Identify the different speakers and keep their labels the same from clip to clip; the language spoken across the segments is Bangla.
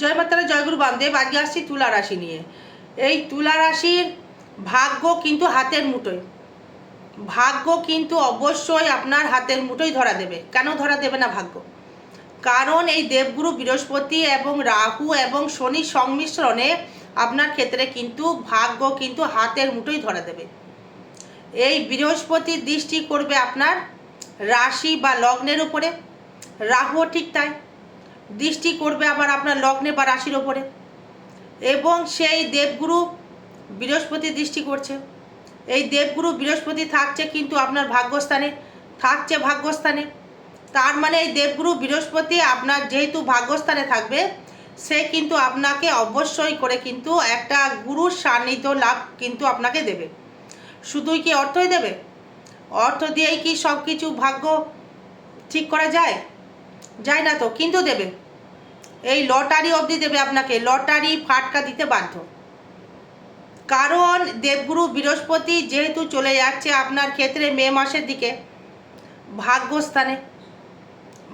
Speaker 1: জয় মাতারা জয়গুরু বামদেব আজকে আসছি তুলা রাশি নিয়ে। এই তুলা রাশির ভাগ্য কিন্তু হাতের মুঠোয়। ভাগ্য কিন্তু অবশ্যই আপনার হাতের মুঠোয় ধরা দেবে। কেন ধরা দেবে না ভাগ্য? কারণ এই দেবগুরু বৃহস্পতি এবং রাহু এবং শনির সংমিশ্রণে আপনার ক্ষেত্রে কিন্তু ভাগ্য কিন্তু হাতের মুঠোয় ধরা দেবে। এই বৃহস্পতির দৃষ্টি করবে আপনার রাশি বা লগ্নের উপরে। রাহুও ঠিক তাই। দৃষ্টি করবে আবার আপনার লগ্নে বা রাশির ওপরে। এবং সেই দেবগুরু বৃহস্পতি দৃষ্টি করছে। এই দেবগুরু বৃহস্পতি থাকছে কিন্তু আপনার ভাগ্যস্থানে, থাকছে ভাগ্যস্থানে। তার মানে এই দেবগুরু বৃহস্পতি আপনার যেহেতু ভাগ্যস্থানে থাকবে, সে কিন্তু আপনাকে অবশ্যই করে কিন্তু একটা গুরুর সান্নিধ্য লাভ কিন্তু আপনাকে দেবে। শুধুই কি অর্থই দেবে? অর্থ দিয়েই কি সব কিছু ভাগ্য ঠিক করা যায়? যায় না তো কিন্তু দেবে। এই লটারি অবধি দেবে আপনাকে, লটারি ফাটকা দিতে বাধ্য। কারণ দেবগুরু বৃহস্পতি যেহেতু চলে যাচ্ছে আপনার ক্ষেত্রে মে মাসের দিকে ভাগ্যস্থানে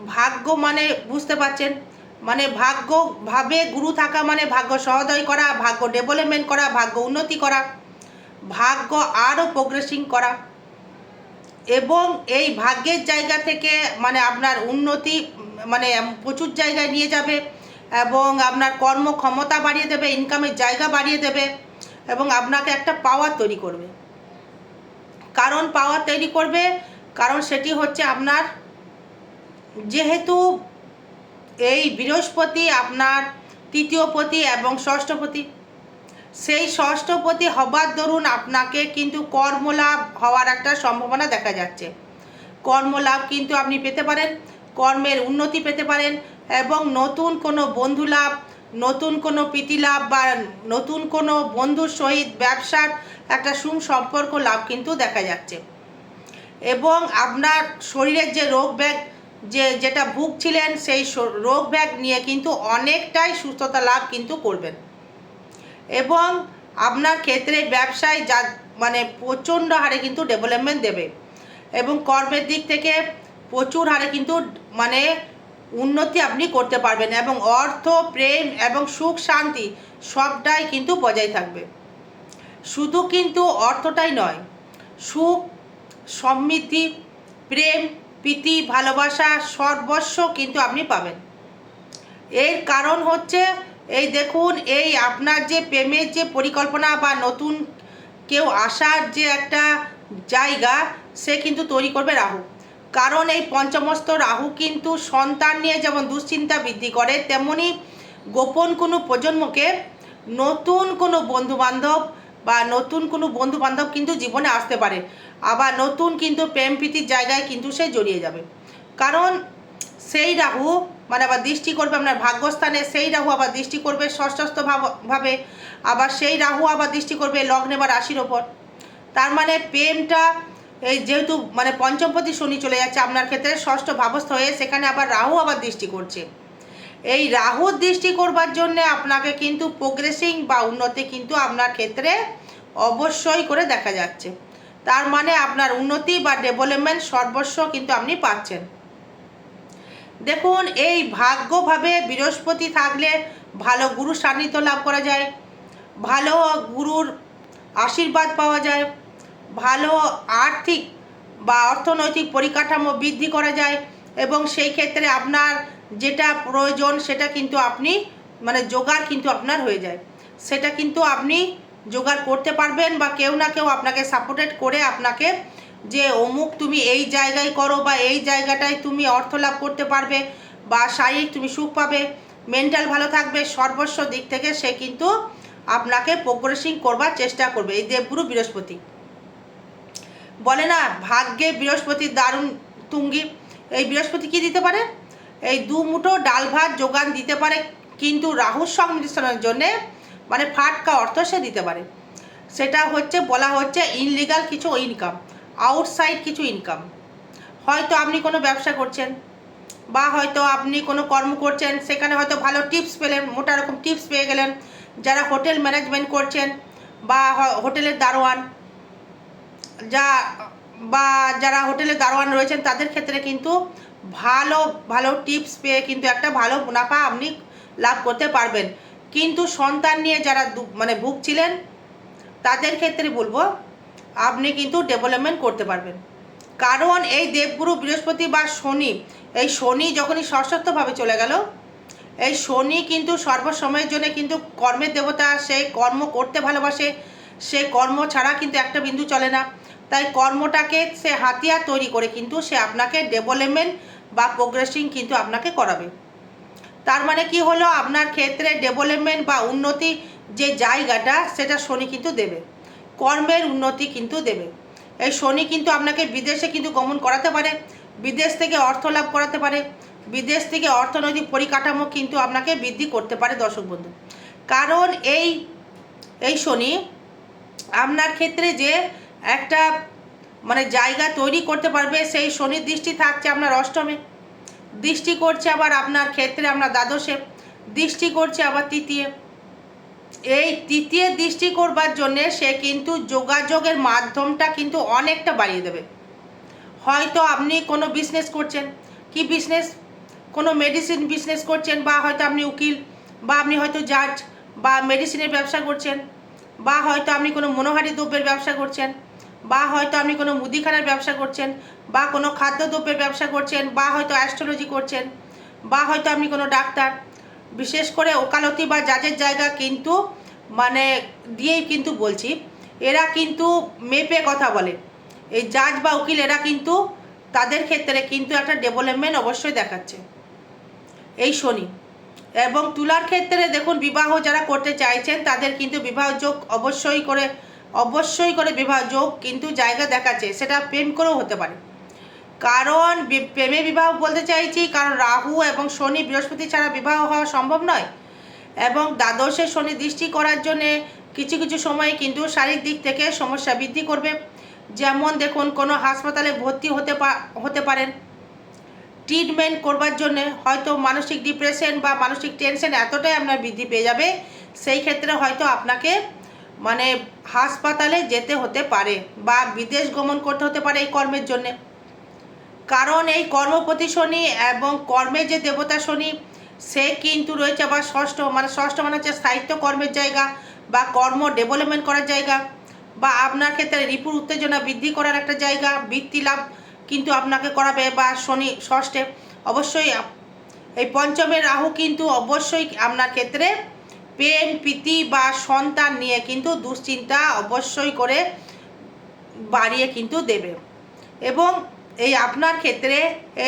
Speaker 1: ভাগ্য মানে বুঝতে পারছেন? মানে ভাগ্য ভাবে গুরু থাকা মানে ভাগ্য সহদয় করা, ভাগ্য ডেভেলপমেন্ট করা, ভাগ্য উন্নতি করা, ভাগ্য আরও প্রোগ্রেসিং করা। এবং এই ভাগ্যের জায়গা থেকে মানে আপনার উন্নতি মানে প্রচুর জায়গায় নিয়ে যাবে এবং আপনার কর্মক্ষমতা বাড়িয়ে দেবে ইনকামের জায়গা বাড়িয়ে দেবে এবং আপনাকে একটা পাওয়ার তৈরি করবে। কারণ পাওয়ার তৈরি করবে, কারণ সেটি হচ্ছে আপনার যেহেতু এই বৃহস্পতি আপনার তৃতীয়পতি এবং ষষ্ঠপতি সেই ষষ্ঠপতি হবার দরুন আপনাকে কিন্তু কর্মলাভ হওয়ার একটা সম্ভাবনা দেখা যাচ্ছে। কর্মলাভ কিন্তু আপনি পেতে পারেন। কর্মের উন্নতি পেতে পারেন এবং নতুন কোনো বন্ধু লাভ, নতুন কোনো প্রীতি লাভ বা নতুন কোনো বন্ধুর সহিত ব্যবসার একটা সুসম্পর্ক লাভ কিন্তু দেখা যাচ্ছে। এবং আপনার শরীরের যে রোগ ব্যাগ যে যেটা ভুগছিলেন সেই রোগ ব্যাগ নিয়ে কিন্তু অনেকটাই সুস্থতা লাভ কিন্তু করবেন। এবং আপনার ক্ষেত্রে ব্যবসায় যা মানে প্রচণ্ড হারে কিন্তু ডেভেলপমেন্ট দেবে। এবং কর্মের দিক থেকে প্রচুর হারে কিন্তু মানে উন্নতি আপনি করতে পারবেন এবং অর্থ, প্রেম এবং সুখ, শান্তি সবটাই কিন্তু বজায় থাকবে। শুধু কিন্তু অর্থটাই নয়, সুখ, সমৃদ্ধি, প্রেম, প্রীতি, ভালোবাসা সর্বস্ব কিন্তু আপনি পাবেন। এর কারণ হচ্ছে, এই দেখুন, এই আপনার যে প্রেমের যে পরিকল্পনা বা নতুন কেউ আসার যে একটা জায়গা, সে কিন্তু তৈরি করবে রাহু। কারণ এই পঞ্চমস্ত রাহু কিন্তু সন্তান নিয়ে যেমন দুশ্চিন্তা বৃদ্ধি করে, তেমনি গোপন কোনো প্রজন্মকে নতুন কোনো বন্ধুবান্ধব বা নতুন কোনো বন্ধু বান্ধব কিন্তু জীবনে আসতে পারে। আবার নতুন কিন্তু প্রেম প্রীতির জায়গায় কিন্তু সে জড়িয়ে যাবে। কারণ সেই রাহু মানে আবার দৃষ্টি করবে আপনার ভাগ্যস্থানে, সেই রাহু আবার দৃষ্টি করবে ষষ্ঠস্থ ভাবে। আবার সেই রাহু আবার দৃষ্টি করবে লগ্নে বা রাশির ওপর। তার মানে প্রেমটা এই যেহেতু মানে পঞ্চমপতি শনি চলে যাচ্ছে, আপনার ক্ষেত্রে ষষ্ঠ ভাবস্থ হয়ে সেখানে আবার রাহু আবার দৃষ্টি করছে। এই রাহুর দৃষ্টি করবার জন্যে আপনাকে কিন্তু প্রোগ্রেসিং বা উন্নতি কিন্তু আপনার ক্ষেত্রে অবশ্যই করে দেখা যাচ্ছে। তার মানে আপনার উন্নতি বা ডেভেলপমেন্ট সর্বস্ব কিন্তু আপনি পাচ্ছেন। দেখুন, এই ভাগ্যভাবে বৃহস্পতি থাকলে ভালো গুরু সান্নিধ্য লাভ করা যায়, ভালো গুরুর আশীর্বাদ পাওয়া যায়। ভালো আর্থিক বা অর্থনৈতিক পরিকাঠামো বৃদ্ধি করা যায় এবং সেই ক্ষেত্রে আপনার যেটা প্রয়োজন সেটা কিন্তু আপনি মানে জোগাড় কিন্তু আপনার হয়ে যায়। সেটা কিন্তু আপনি জোগাড় করতে পারবেন বা কেউ না কেউ আপনাকে সাপোর্টেড করে আপনাকে যে অমুক তুমি এই জায়গায় করো বা এই জায়গাটায় তুমি অর্থ লাভ করতে পারবে বা শারীরিক তুমি সুখ পাবে মেন্টাল ভালো থাকবে, সর্বস্ব দিক থেকে সে কিন্তু আপনাকে প্রোগ্রেসিং করবার চেষ্টা করবে। এই দেবগুরু বৃহস্পতি। বলে না, ভাগ্যে বৃহস্পতির দারুণ তুঙ্গি। এই বৃহস্পতি কি দিতে পারে? এই দু মুঠো ডাল ভাত যোগান দিতে পারে, কিন্তু রাহুর সংমিশ্রণের জন্যে মানে ফাটকা অর্থ সে দিতে পারে। সেটা হচ্ছে, বলা হচ্ছে ইনলিগাল কিছু ইনকাম আউটসাইড কিছু ইনকাম হয়তো আপনি কোনো ব্যবসা করছেন, বা হয়তো আপনি কোনো কর্ম করছেন, সেখানে হয়তো ভালো টিপস পেলেন, মোটা রকম টিপস পেয়ে গেলেন। যারা হোটেল ম্যানেজমেন্ট করছেন, বা হোটেলের দারোয়ান যা, বা যারা হোটেলে দারোয়ান রয়েছেন, তাদের ক্ষেত্রে কিন্তু ভালো ভালো টিপস পেয়ে কিন্তু একটা ভালো মুনাফা আপনি লাভ করতে পারবেন। কিন্তু সন্তান নিয়ে যারা মানে ভুগছিলেন তাদের ক্ষেত্রে বলব, আপনি কিন্তু ডেভেলপমেন্ট করতে পারবেন। কারণ এই দেবগুরু বৃহস্পতি বা শনি, এই শনি যখনই সশক্তভাবে চলে গেল, এই শনি কিন্তু সর্বসময়ের জন্য কিন্তু কর্মের দেবতা, সে কর্ম করতে ভালোবাসে, সে কর্ম ছাড়া কিন্তু একটা বিন্দু চলে না। তাই কর্মটাকে সে হাতিয়ার তৈরি করে কিন্তু সে আপনাকে ডেভেলপমেন্ট বা প্রোগ্রেসিং কিন্তু আপনাকে করাবে। তার মানে কি হলো? আপনার ক্ষেত্রে ডেভেলপমেন্ট বা উন্নতি যে জায়গাটা, সেটা শনি কিন্তু দেবে। কর্মের উন্নতি কিন্তু দেবে। এই শনি কিন্তু আপনাকে বিদেশে কিন্তু গমন করাতে পারে। বিদেশ থেকে অর্থ লাভ করাতে পারে। বিদেশ থেকে অর্থনৈতিক পরিকাঠামো কিন্তু আপনাকে বৃদ্ধি করতে পারে দর্শক বন্ধু। কারণ এই এই শনি আপনার ক্ষেত্রে যে একটা মানে জায়গা তৈরি করতে পারবে, সেই শনির দৃষ্টি থাকছে আপনার অষ্টমে। দৃষ্টি করছে আবার আপনার ক্ষেত্রে আপনার দ্বাদশে। দৃষ্টি করছে আবার তৃতীয়। এই তৃতীয় দৃষ্টি করবার জন্যে সে কিন্তু যোগাযোগের মাধ্যমটা কিন্তু অনেকটা বাড়িয়ে দেবে। হয়তো আপনি কোনো বিজনেস করছেন। কি বিজনেস কোনো মেডিসিন বিজনেস করছেন বা হয়তো আপনি উকিল বা আপনি হয়তো জাজ বা মেডিসিনের ব্যবসা করছেন বা হয়তো আপনি কোনো মনোহারি দ্রব্যের ব্যবসা করছেন। বা হয়তো আপনি কোনো মুদিখানার ব্যবসা করছেন, বা কোনো খাদ্যদ্রব্যের ব্যবসা করছেন, বা হয়তো অ্যাস্ট্রোলজি করছেন, বা হয়তো আপনি কোনো ডাক্তার। বিশেষ করে ওকালতি বা জাজের জায়গা কিন্তু মানে দিয়েই কিন্তু বলছি, এরা কিন্তু মেপে কথা বলে। এই জাজ বা উকিল এরা কিন্তু তাদের ক্ষেত্রে কিন্তু একটা ডেভেলপমেন্ট অবশ্যই দেখাচ্ছে। এই শনি। এবং তুলার ক্ষেত্রে দেখুন, বিবাহ যারা করতে চাইছেন, তাদের কিন্তু বিবাহ যোগ অবশ্যই করে অবশ্যই করে বিবাহ, যোগ কিন্তু জায়গা দেখাচ্ছে, সেটা প্রেম করেও হতে পারে। কারণ প্রেমে বিবাহ বলতে চাইছি, কারণ রাহু এবং শনি বৃহস্পতি ছাড়া বিবাহ হওয়া সম্ভব নয়। এবং দ্বাদশে শনি দৃষ্টি করার জন্যে কিছু কিছু সময় কিন্তু শারীরিক দিক থেকে সমস্যা বৃদ্ধি করবে। যেমন দেখুন, কোনো হাসপাতালে ভর্তি হতে হতে পারেন। ট্রিটমেন্ট করবার জন্য হয়তো মানসিক ডিপ্রেশন বা মানসিক টেনশন এতটাই আপনার বৃদ্ধি পেয়ে যাবে, সেই ক্ষেত্রে হয়তো আপনাকে মানে হাসপাতালে যেতে হতে পারে বা বিদেশ গমন করতে হতে পারে এই কর্মের জন্যে। কারণ এই কর্মপতি শনি এবং কর্মে যে দেবতা শনি, সে কিন্তু রয়েছে আবার ষষ্ঠ মানে ষষ্ঠ মানে হচ্ছে সাহিত্য কর্মের জায়গা বা কর্ম ডেভেলপমেন্ট করার জায়গা বা আপনার ক্ষেত্রে রিপুর উত্তেজনা বৃদ্ধি করার একটা জায়গা, বৃত্তি লাভ কিন্তু আপনাকে করাবে বা শনি ষষ্ঠে। অবশ্যই এই পঞ্চমের রাহু কিন্তু অবশ্যই আপনার ক্ষেত্রে প্রেম প্রীতি বা সন্তান নিয়ে কিন্তু দুশ্চিন্তা অবশ্যই করে বাড়িয়ে কিন্তু দেবে। এবং এই আপনার ক্ষেত্রে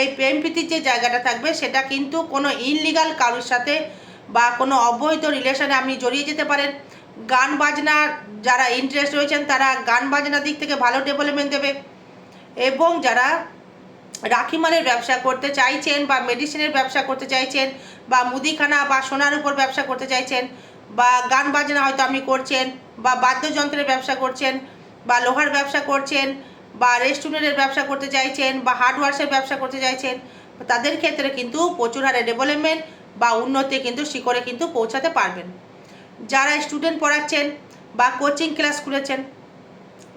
Speaker 1: এই প্রেম প্রীতির যে জায়গাটা থাকবে, সেটা কিন্তু কোনো ইনলিগাল কারোর সাথে বা কোনো অবৈধ রিলেশনে আপনি জড়িয়ে যেতে পারেন। গান বাজনা, যারা ইন্টারেস্ট রয়েছেন, তারা গান বাজনার দিক থেকে ভালো ডেভেলপমেন্ট দেবে। এবং যারা রাখিমালের ব্যবসা করতে চাইছেন বা মেডিসিনের ব্যবসা করতে চাইছেন বা মুদিখানা বা সোনার উপর ব্যবসা করতে চাইছেন বা গান বাজনা হয়তো আপনি করছেন বা বাদ্যযন্ত্রের ব্যবসা করছেন বা লোহার ব্যবসা করছেন বা রেস্টুরেন্টের ব্যবসা করতে চাইছেন বা হার্ডওয়ার্সের ব্যবসা করতে চাইছেন, তাদের ক্ষেত্রে কিন্তু প্রচুর হারে ডেভেলপমেন্ট বা উন্নতি কিন্তু শিখরে কিন্তু পৌঁছাতে পারবেন। যারা স্টুডেন্ট পড়াচ্ছেন বা কোচিং ক্লাস খুলেছেন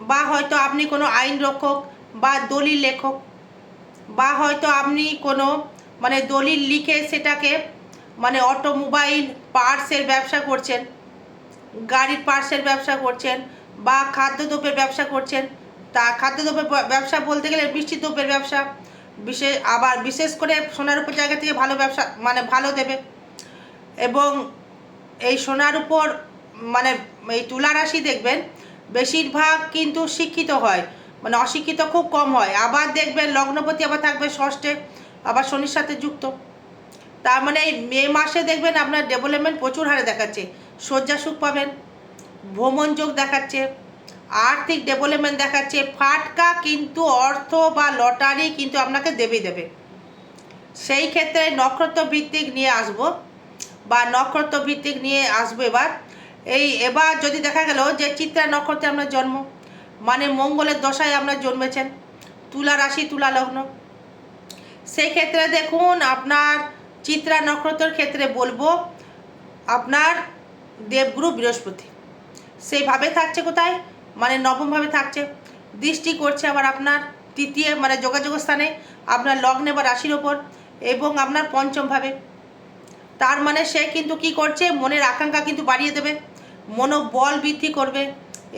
Speaker 1: বা হয়তো আপনি কোনো আইন রক্ষক বা দলিল লেখক বা হয়তো আপনি কোনো মানে দলিল লিখে সেটাকে মানে অটোমোবাইল পার্টসের ব্যবসা করছেন, গাড়ির পার্টসের ব্যবসা করছেন বা খাদ্যদ্রব্যের ব্যবসা করছেন, তা খাদ্যদ্রব্যের ব্যবসা বলতে গেলে দ্রব্যের ব্যবসা বিশেষ আবার বিশেষ করে সোনার উপর জায়গা থেকে ভালো ব্যবসা মানে ভালো দেবে এবং এই সোনার উপর মানে এই তুলা রাশি দেখবেন, বেশিরভাগ কিন্তু শিক্ষিত হয়। মানে অশিক্ষিত খুব কম হয়। আবার দেখবেন লগ্নপতি আবার থাকবে ষষ্ঠে, আবার শনির সাথে যুক্ত। তার মানে এই মে মাসে দেখবেন আপনার ডেভেলপমেন্ট প্রচুর হারে দেখাচ্ছে। শয্যা সুখ পাবেন, ভ্রমণ যোগ দেখাচ্ছে, আর্থিক ডেভেলপমেন্ট দেখাচ্ছে, ফাটকা কিন্তু অর্থ বা লটারি কিন্তু আপনাকে দেবেই দেবে। সেই ক্ষেত্রে নক্ষত্র ভিত্তিক নিয়ে আসব বা নক্ষত্র ভিত্তিক নিয়ে আসব এবার। এই এবার যদি দেখা গেল যে চিত্রা নক্ষত্রে আপনার জন্ম মানে মঙ্গলের দশায় আপনার জন্মেছেন। তুলা রাশি, তুলা লগ্ন। সেই ক্ষেত্রে দেখুন, আপনার চিত্রা নক্ষত্রের ক্ষেত্রে বলব, আপনার দেবগুরু বৃহস্পতি। সেইভাবে থাকছে কোথায়? মানে নবমভাবে থাকছে। দৃষ্টি করছে আবার আপনার তৃতীয় মানে যোগাযোগ স্থানে আপনার লগ্নে বা রাশির ওপর এবং আপনার পঞ্চমভাবে। তার মানে সে কিন্তু কি করছে? মনের আকাঙ্ক্ষা কিন্তু বাড়িয়ে দেবে। মনোবল বৃদ্ধি করবে।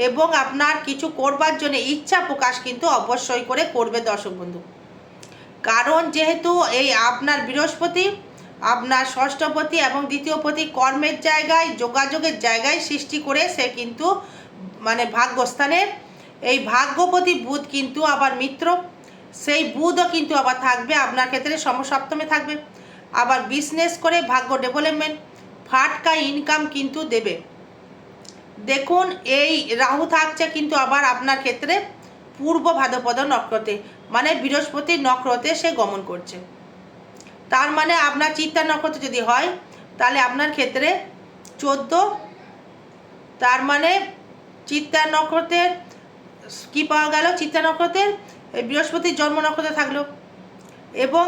Speaker 1: এবং আপনার কিছু করবার জন্য ইচ্ছা প্রকাশ কিন্তু অবশ্যই করে করবে দর্শক বন্ধু। কারণ যেহেতু এই আপনার বৃহস্পতি, আপনার ষষ্ঠপতি এবং দ্বিতীয়পতি কর্মের জায়গায়, যোগাযোগের জায়গায় সৃষ্টি করে সে কিন্তু মানে ভাগ্যস্থানে। এই ভাগ্যপতি বুধ কিন্তু আবার মিত্র, সেই বুধও কিন্তু আবার থাকবে, আপনার ক্ষেত্রে সমসপ্তমে থাকবে। আবার বিজনেস করে ভাগ্য ডেভেলপমেন্ট ফাটকা ইনকাম কিন্তু দেবে। দেখুন, এই রাহু থাকছে কিন্তু আবার আপনার ক্ষেত্রে পূর্ব ভাদ্রপদ নক্ষত্রে মানে বৃহস্পতির নক্ষত্রে সে গমন করছে। তার মানে আপনার চিত্তা নক্ষত্র যদি হয়, তাহলে আপনার ক্ষেত্রে চোদ্দ, তার মানে চিত্তা নক্ষত্রের কি পাওয়া গেল? চিত্তা নক্ষত্রের বৃহস্পতির জন্ম নক্ষত্রে থাকল। এবং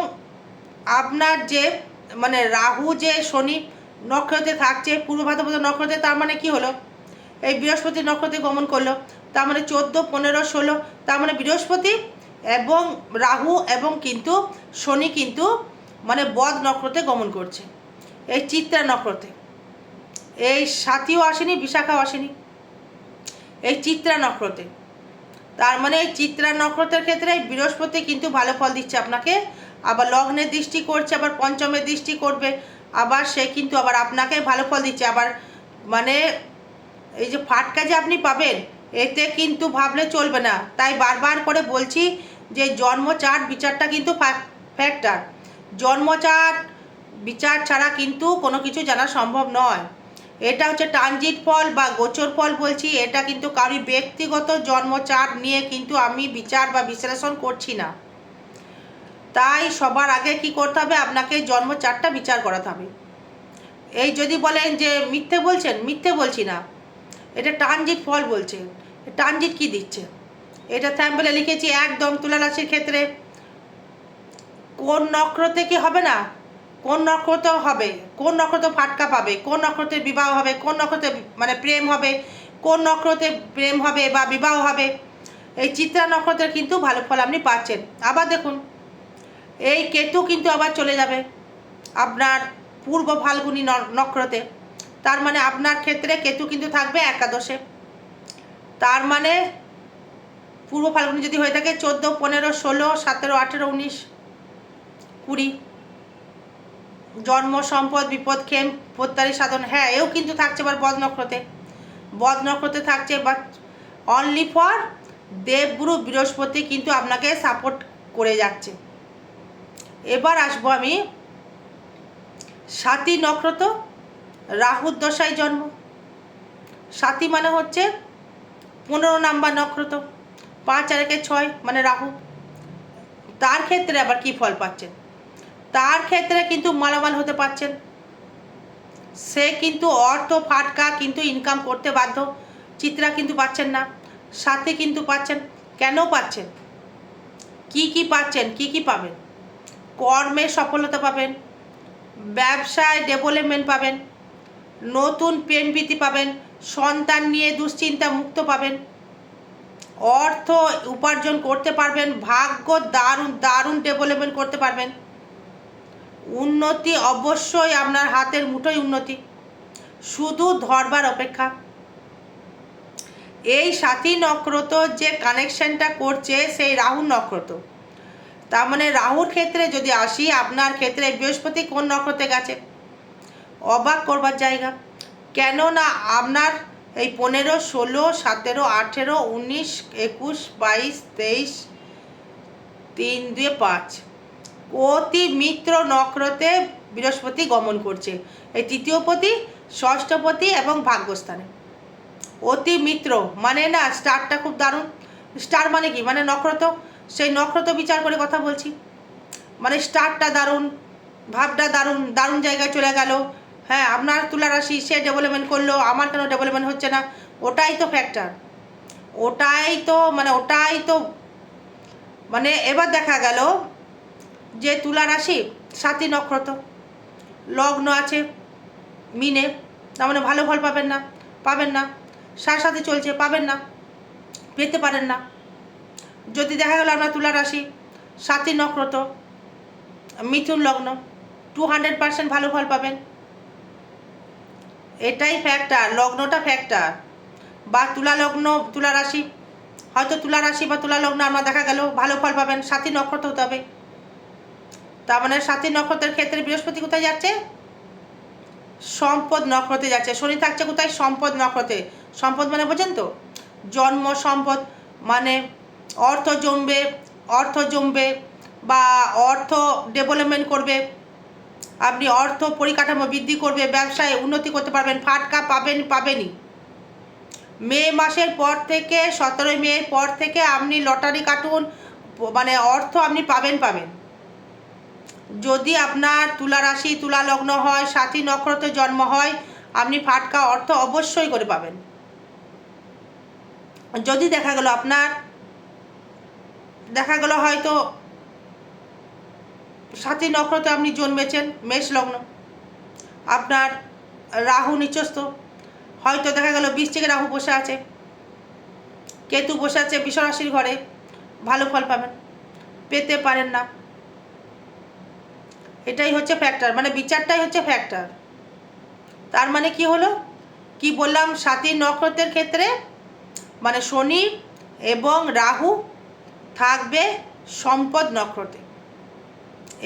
Speaker 1: আপনার যে মানে রাহু যে শনি নক্ষত্রে থাকছে, পূর্ব ভাদ্রপদ নক্ষত্রে, তার মানে কি হলো? এই বৃহস্পতি নক্ষত্রে গমন করল। তার মানে চোদ্দ, পনেরো, ষোলো, তার মানে বৃহস্পতি এবং রাহু এবং কিন্তু শনি কিন্তু মানে বদ নক্ষত্রে গমন করছে। এই চিত্রা নক্ষত্রে। এই সাথীও আসেনি, বিশাখাও আসেনি। এই চিত্রা নক্ষত্রে। তার মানে এই চিত্রা নক্ষত্রের ক্ষেত্রে এই বৃহস্পতি কিন্তু ভালো ফল দিচ্ছে আপনাকে। আবার লগ্নের দৃষ্টি করছে, আবার পঞ্চমের দৃষ্টি করবে, আবার সে কিন্তু আবার আপনাকে ভালো ফল দিচ্ছে। আবার মানে এই যে ফাটকা যে আপনি পাবেন, এতে কিন্তু ভাবলে চলবে না। তাই বারবার করে বলছি যে জন্ম চার্ট বিচারটা কিন্তু ফ্যাক্টর জন্ম চার্ট বিচার ছাড়া কিন্তু কোনো কিছু জানা সম্ভব নয়। এটা হচ্ছে ট্রানজিট ফল বা গোচর ফল বলছি, এটা কিন্তু কারোর ব্যক্তিগত জন্ম চার্ট নিয়ে কিন্তু আমি বিচার বা বিশ্লেষণ করছি না। তাই সবার আগে কি করতে হবে? আপনাকে জন্ম চার্টটা বিচার করাতে হবে। এই যদি বলেন যে মিথ্যে বলছেন, মিথ্যে বলছি না। এটা ট্রানজিট ফল বলছে। ট্রানজিট কি দিচ্ছে? এটা স্যাম্পলে লিখেছি, একদম তুলা রাশির ক্ষেত্রে। কোন নক্ষত্রে কি হবে না? কোন নক্ষত্র হবে। কোন নক্ষত্র ফাটকা পাবে? কোন নক্ষত্রের বিবাহ হবে? কোন নক্ষত্রে মানে প্রেম হবে? কোন নক্ষত্রে প্রেম হবে বা বিবাহ হবে? এই চিত্রা নক্ষত্রের কিন্তু ভালো ফল আপনি পাচ্ছেন। আবার দেখুন, এই কেতু কিন্তু আবার চলে যাবে আপনার পূর্ব ফাল্গুনি নক্ষত্রে। তার মানে আপনার ক্ষেত্রে কেতু কিন্তু থাকবে একাদশে। তার মানে পূর্ব ফাল্গুনি যদি হয়ে থাকে চোদ্দ, পনেরো, ষোলো, সতেরো, আঠেরো, উনিশ, কুড়ি। জন্ম, সম্পদ, বিপদ খেম প্রত্যারী সাধন হ্যাঁ এও কিন্তু থাকছে এবার বদ নক্ষত্রে। বদ নক্ষত্রে থাকছে বাট অনলি ফর দেবগুরু, বৃহস্পতি কিন্তু আপনাকে সাপোর্ট করে যাচ্ছে। এবার আসব আমি সাতী নক্ষত্র রাহুর দশায় জন্ম। সাতী মানে হচ্ছে পনেরো নাম্বার নক্ষত্র। পাঁচ আর একে ছয় মানে রাহু। তার ক্ষেত্রে আবার কি ফল পাচ্ছেন? তার ক্ষেত্রে কিন্তু মালামাল হতে পারছেন সে কিন্তু অর্থ ফাটকা কিন্তু ইনকাম করতে বাধ্য। চিত্রা কিন্তু পাচ্ছেন না। সাথে কিন্তু পাচ্ছেন। কেন পাচ্ছেন? কি কি পাচ্ছেন? কি কি পাবেন? কর্মে সফলতা পাবেন। ব্যবসায় ডেভেলপমেন্ট পাবেন। নতুন প্রেম প্রীতি পাবেন, সন্তান নিয়ে দুশ্চিন্তা মুক্ত পাবেন। অর্থ উপার্জন করতে পারবেন, ভাগ্য দারুণ দারুণ ডেভেলপমেন্ট করতে পারবেন। উন্নতি অবশ্যই আপনার হাতের মুঠোই উন্নতি। শুধু ধরবার অপেক্ষা। এই সাথী নক্ষত্র যে কানেকশনটা করছে, সেই রাহু নক্ষত্র। তার মানে রাহুর ক্ষেত্রে যদি আসি, আপনার ক্ষেত্রে বৃহস্পতি কোন নক্ষত্রে গেছে? অবাক করবার জায়গা। কেন না আপনার এই পনেরো, ষোলো, সতেরো, আঠেরো, উনিশ, একুশ, বাইশ, তেইশ, তিন দুয়ে পাঁচ। অতি মিত্র নক্ষত্রে বৃহস্পতি গমন করছে। এই তৃতীয়পতি ষষ্ঠপতি এবং ভাগ্যস্থানে। অতি মিত্র মানে না, স্টারটা খুব দারুণ। স্টার মানে কি? মানে নক্ষত্র। সেই নক্ষত্র বিচার করে কথা বলছি। মানে স্টারটা দারুণ, ভাবটা দারুণ দারুণ জায়গায় চলে গেল। হ্যাঁ আপনার তুলা রাশি সে ডেভেলপমেন্ট করল, আমার কেন ডেভেলপমেন্ট হচ্ছে না? ওটাই তো ফ্যাক্টর ওটাই তো মানে ওটাই তো মানে এবার দেখা গেল যে তুলা রাশি সাতই নক্ষত্র, লগ্ন আছে, মিনে, তার মানে ভালো ফল পাবেন না পাবেন না। সার সাথে চলছে, পাবেন না, পেতে পারেন না। যদি দেখা গেল আপনার তুলা রাশি সাতই নক্ষত্র, মিথুন লগ্ন টু হান্ড্রেড পার্সেন্ট ভালো ফল পাবেন। এটাই ফ্যাক্টর লগ্নটা ফ্যাক্টর বা তুলা লগ্ন, তুলা রাশি। হয়তো তুলা রাশি বা তুলা লগ্ন আমরা দেখা গেল, ভালো ফল পাবেন, সাথী নক্ষত্র হতে হবে। তার মানে সাথী নক্ষত্রের ক্ষেত্রে বৃহস্পতি কোথায় যাচ্ছে? সম্পদ নক্ষত্রে যাচ্ছে। শনি থাকছে কোথায়? সম্পদ নক্ষত্রে। সম্পদ মানে বোঝেন তো? জন্ম, সম্পদ মানে অর্থ জমবে অর্থ জমবে বা অর্থ ডেভেলপমেন্ট করবে। আপনি অর্থ পরিকাঠামো বৃদ্ধি করবে, ব্যবসায় উন্নতি করতে পারবেন, ফাটকা পাবেন, পাবেনই। মে মাসের পর থেকে, সতেরোই মে পর থেকে আপনি লটারি কাটুন মানে অর্থ আপনি পাবেন পাবেন। যদি আপনার তুলা রাশি, তুলা লগ্ন হয়, সাথী নক্ষত্রে জন্ম হয়, আপনি ফাটকা অর্থ অবশ্যই করে পাবেন। যদি দেখা গেল আপনার, দেখা গেল হয়তো সাথী নক্ষত্রে আপনি জন্মেছেন, মেষ লগ্ন। আপনার রাহু নিচস্থ। হয়তো দেখা গেল বীজ থেকে রাহু বসে আছে। কেতু বসে আছে বিশ্বরাশির ঘরে। ভালো ফল পাবেন। পেতে পারেন না। এটাই হচ্ছে ফ্যাক্টর মানে বিচারটাই হচ্ছে ফ্যাক্টর তার মানে কি হলো? কি বললাম? সাতী নক্ষত্রের ক্ষেত্রে মানে শনি এবং রাহু থাকবে সম্পদ নক্ষত্রে।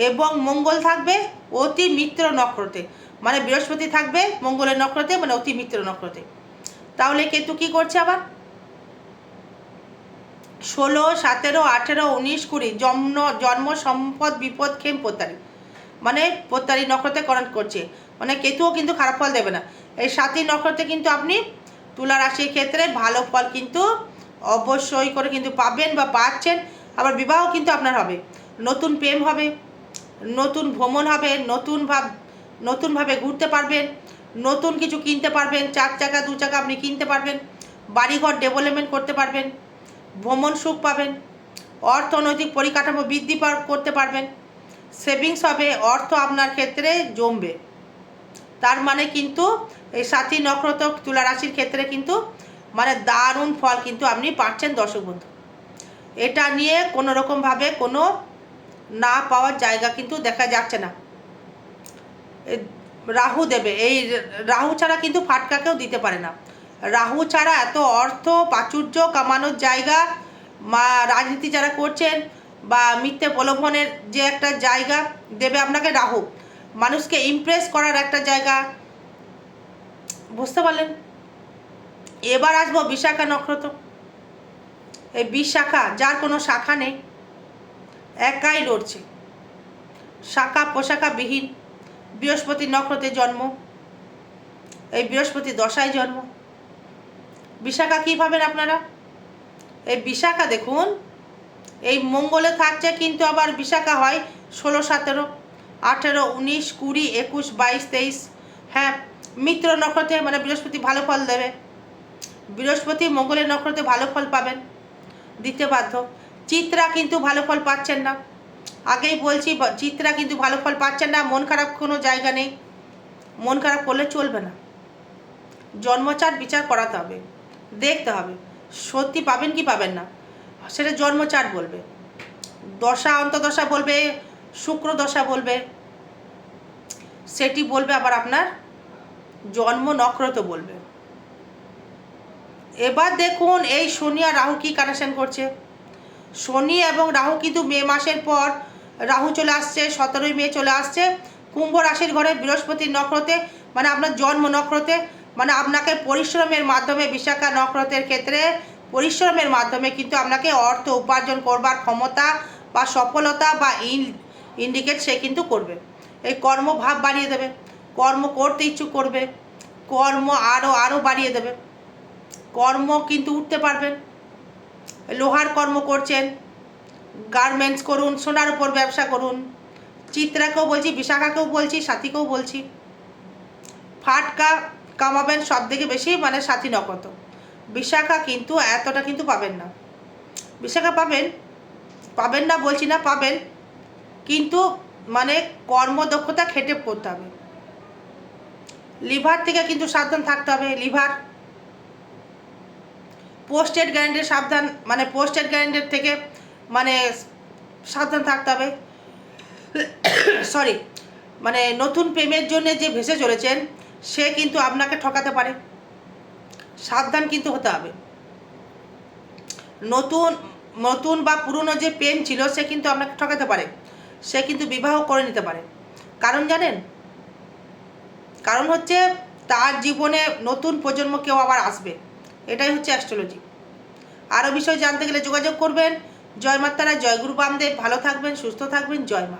Speaker 1: এবং মঙ্গল থাকবে অতি মিত্র নক্ষত্রে। মানে বৃহস্পতি থাকবে মঙ্গলের নক্ষত্রে মানে অতি মিত্র নক্ষত্রে। তাহলে কেতু কি করছে আবার? ষোলো, সতেরো, আঠেরো, উনিশ, কুড়ি, জন্ম জন্ম, সম্পদ, বিপদ খেম পোতারি মানে পোতারি নক্ষত্রে করণ করছে। মানে কেতুও কিন্তু খারাপ ফল দেবে না। এই সাতই নক্ষত্রে কিন্তু আপনি তুলা রাশির ক্ষেত্রে ভালো ফল কিন্তু অবশ্যই করে কিন্তু পাবেন বা পাচ্ছেন। আবার বিবাহ কিন্তু আপনার হবে। নতুন প্রেম হবে। নতুন ভ্রমণ হবে, নতুন ভাব নতুনভাবে ঘুরতে পারবেন, নতুন কিছু কিনতে পারবেন, চার চাকা, দু চাকা আপনি কিনতে পারবেন, বাড়িঘর ডেভেলপমেন্ট করতে পারবেন, ভ্রমণ সুখ পাবেন, অর্থনৈতিক পরিকাঠামো বৃদ্ধি করতে পারবেন সেভিংস হবে, অর্থ আপনার ক্ষেত্রে জমবে। তার মানে কিন্তু এই সাথী নক্ষত্র তুলা রাশির ক্ষেত্রে কিন্তু মানে দারুণ ফল কিন্তু আপনি পাচ্ছেন দর্শক বন্ধু। এটা নিয়ে কোনো রকমভাবে কোনো না পাওয়ার জায়গা কিন্তু দেখা যাচ্ছে না। রাহু দেবে। এই রাহু ছাড়া কিন্তু ফাটকাকেও দিতে পারে না। রাহু ছাড়া এত অর্থ প্রাচুর্য কামানোর জায়গা মা, রাজনীতি যারা করছেন বা মিথ্যে প্রলোভনের যে একটা জায়গা দেবে আপনাকে রাহু। মানুষকে ইমপ্রেস করার একটা জায়গা। বুঝতে পারলেন? এবার আসব বিশাখা নক্ষত্র। এই বিশাখা, যার কোনো শাখা নেই। একাই লড়ছে। শাখা পোশাখা বিহীন বৃহস্পতি নক্ষত্রে জন্ম। এই বৃহস্পতি দশায় জন্ম। বিশাখা কী পাবেন আপনারা? এই বিশাখা দেখুন, এই মঙ্গলে থাকছে কিন্তু আবার বিশাখা হয় ষোলো, সতেরো, আঠেরো, উনিশ, কুড়ি, একুশ, বাইশ, তেইশ। হ্যাঁ মিত্র নক্ষত্রে মানে বৃহস্পতি ভালো ফল দেবে। বৃহস্পতি মঙ্গলের নক্ষত্রে ভালো ফল পাবেন। দিতে বাধ্য। চিত্রা কিন্তু ভালো ফল পাচ্ছেন না। আগেই বলছি চিত্রা কিন্তু ভালো ফল পাচ্ছেন না, মন খারাপ কোনো জায়গা নেই। মন খারাপ করলে চলবে না। জন্মচার বিচার করাতে হবে, দেখতে হবে, সত্যি পাবেন কি পাবেন না, সেটা জন্মচার বলবে। দশা অন্তদশা বলবে, শুক্র দশা বলবে, সেটি বলবে আবার আপনার জন্ম নক্ষত্র বলবে। এবার দেখুন, এই শনি আর রাহু কি কানেকশন করছে। শনি এবং রাহু কিন্তু মে মাসের পর রাহু চলে আসছে, সতেরোই মে চলে আসছে। কুম্ভ রাশির ঘরে বৃহস্পতির নক্ষত্রে মানে আপনার জন্ম নক্ষত্রে মানে আপনাকে পরিশ্রমের মাধ্যমে, বিশাখা নক্ষত্রের ক্ষেত্রে পরিশ্রমের মাধ্যমে কিন্তু আপনাকে অর্থ উপার্জন করবার ক্ষমতা বা সফলতা বা ইন ইন্ডিকেট সে কিন্তু করবে। এই কর্মভাব বাড়িয়ে দেবে, কর্ম করতে ইচ্ছুক করবে, কর্ম আরও আরও বাড়িয়ে দেবে। কর্ম কিন্তু উঠতে পারবেন লোহার কর্ম করছেন। গার্মেন্টস করুন, সোনার উপর ব্যবসা করুন। চিত্রাকেও বলছি, বিশাখাকেও বলছি, সাথীকেও বলছি। ফাটকা কামাবেন সব থেকে বেশি মানে সাথী নকত বিশাখা কিন্তু এতটা কিন্তু পাবেন না। বিশাখা পাবেন পাবেন না বলছি না, পাবেন। কিন্তু মানে কর্মদক্ষতা খেটে পড়তে হবে। লিভার থেকে কিন্তু সাবধান থাকতে হবে, লিভার। পোস্টেড গ্যারেন্টের সাবধান মানে পোস্টেড গ্যারেন্টের থেকে মানে সাবধান থাকতে হবে। সরি মানে নতুন প্রেমের জন্য যে ভেসে চলেছেন, সে কিন্তু আপনাকে ঠকাতে পারে। সাবধান কিন্তু হতে হবে। নতুন নতুন বা পুরনো যে প্রেম ছিল, সে কিন্তু আপনাকে ঠকাতে পারে। সে কিন্তু বিবাহ করে নিতে পারে। কারণ জানেন? কারণ হচ্ছে তার জীবনে নতুন প্রজন্ম কেউ আবার আসবে। এটাই হচ্ছে অ্যাস্ট্রোলজি আরও বিষয় জানতে গেলে যোগাযোগ করবেন। জয় মাতারা, জয় গুরু বামদেব। ভালো থাকবেন, সুস্থ থাকবেন। জয় মা।